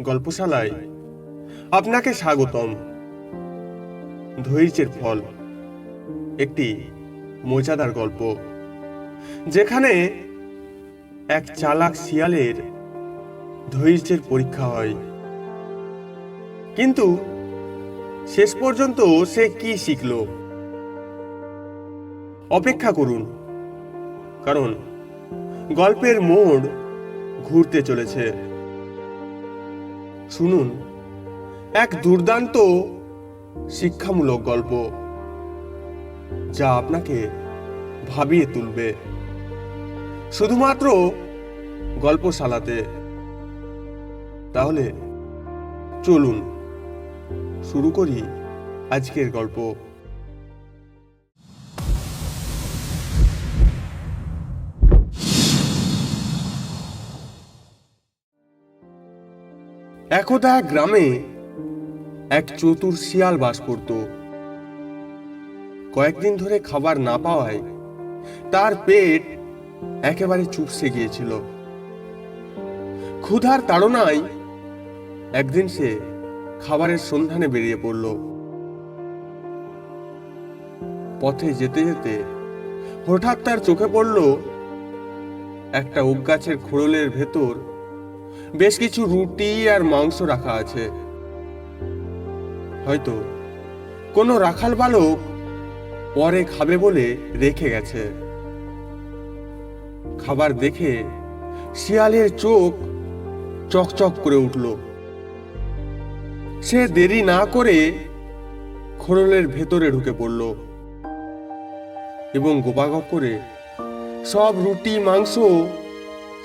গল্পশালায়। আপনাকে স্বাগতম। ধৈর্যের ফল। একটি মজাদার গল্প। যেখানে এক চালাক শিয়ালের ধৈর্যের পরীক্ষা হয়। কিন্তু শেষ পর্যন্ত সে কি শিখল? অপেক্ষা করুন। কারণ গল্পের মোড় ঘুরতে চলেছে। শুনুন, এক দুর্দান্ত শিক্ষামূলক গল্প যা আপনাকে ভাবিয়ে তুলবে। শুধুমাত্র গল্পশালাতে। তাহলে চলুন, শুরু করি আজকের গল্প। একদা এক গ্রামে এক চতুর শিয়াল বাস করত। কয়েকদিন ধরে খাবার না পাওয়ায় তার পেট একেবারে চুপসে গিয়েছিল। ক্ষুধার তাড়নায় একদিন সে খাবারের সন্ধানে বেরিয়ে পড়ল। পথে যেতে যেতে হঠাৎ তার চোখে পড়ল একটা ওক গাছের খোড়লের ভেতর বেশ কিছু রুটি আর মাংস রাখা আছে। হয়তো কোনো রাখাল বালক পরে খাবে বলে রেখে গেছে। খাবার দেখে শিয়ালের চোখ চকচক করে উঠল। সে দেরি না করে খোড়লের ভেতরে ঢুকে পড়ল এবং গোপাগপ করে সব রুটি, মাংস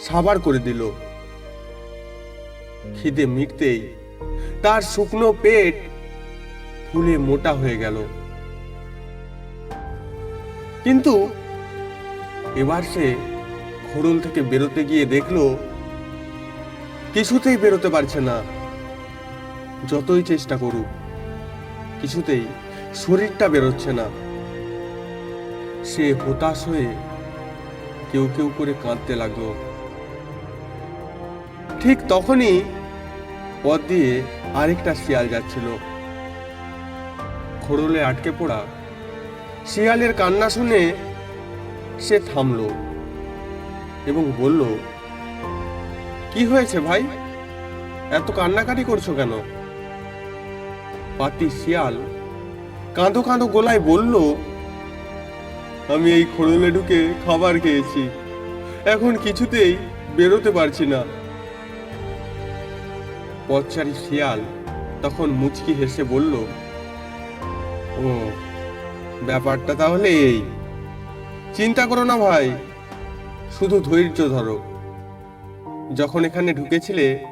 সাবার করে দিল। খিদে মিটতেই তার শুকনো পেট ফুলে মোটা হয়ে গেল। কিন্তু এবার সে খোড়ল থেকে বেরোতে গিয়ে দেখল, কিছুতেই বেরোতে পারছে না। যতই চেষ্টা করুক, কিছুতেই শরীরটা বেরোচ্ছে না। সে হতাশ হয়ে কেউ কেউ করে কাঁদতে লাগল। ঠিক তখনই পথ দিয়ে আরেকটা শিয়াল যাচ্ছিল। খোড়লে আটকে পড়া শিয়ালের কান্না শুনে সে থামলো এবং বলল, কি হয়েছে ভাই? এত কান্নাকাটি করছ কেন? পাতি শিয়াল কাঁদো কাঁদো গোলায় বলল, আমি এই খোড়লে ঢুকে খাবার খেয়েছি। এখন কিছুতেই বেরোতে পারছি না। পথচারী শিয়াল তখন মুচকি হেসে বলল, ও, ব্যাপারটা তাহলে এই। চিন্তা করো না ভাই, শুধু ধৈর্য ধরো। যখন এখানে ঢুকেছিলে,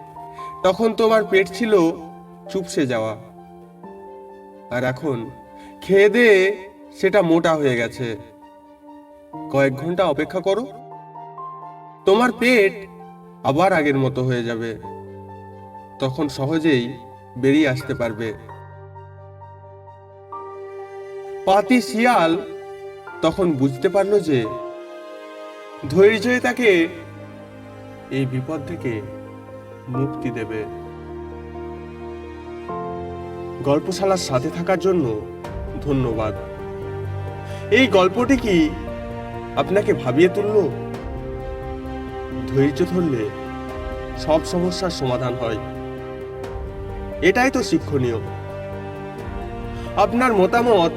তখন তোমার পেট ছিল চুপসে যাওয়া। আর এখন খেয়ে দিয়ে সেটা মোটা হয়ে গেছে। কয়েক ঘণ্টা অপেক্ষা করো, তোমার পেট আবার আগের মতো হয়ে যাবে। তখন সহজেই বেরিয়ে আসতে পারবে। পাতি শিয়াল তখন বুঝতে পারল যে ধৈর্যই তাকে এই বিপদ থেকে মুক্তি দেবে। গল্পশালার সাথে থাকার জন্য ধন্যবাদ। এই গল্পটি কি আপনাকে ভাবিয়ে তুলল? ধৈর্য ধরলে সব সমস্যার সমাধান হয়। এটাই তো শিক্ষণীয়। আপনার মতামত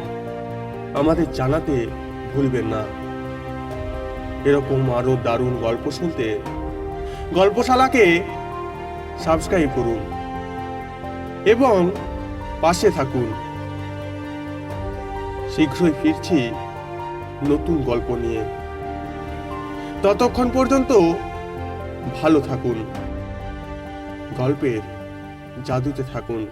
আমাদের জানাতে ভুলবেন না। এরকম আরও দারুণ গল্প শুনতে গল্পশালাকে সাবস্ক্রাইব করুন এবং পাশে থাকুন। শীঘ্রই ফিরছি নতুন গল্প নিয়ে। ততক্ষণ পর্যন্ত ভালো থাকুন। গল্পের জাদুতে থাকুন।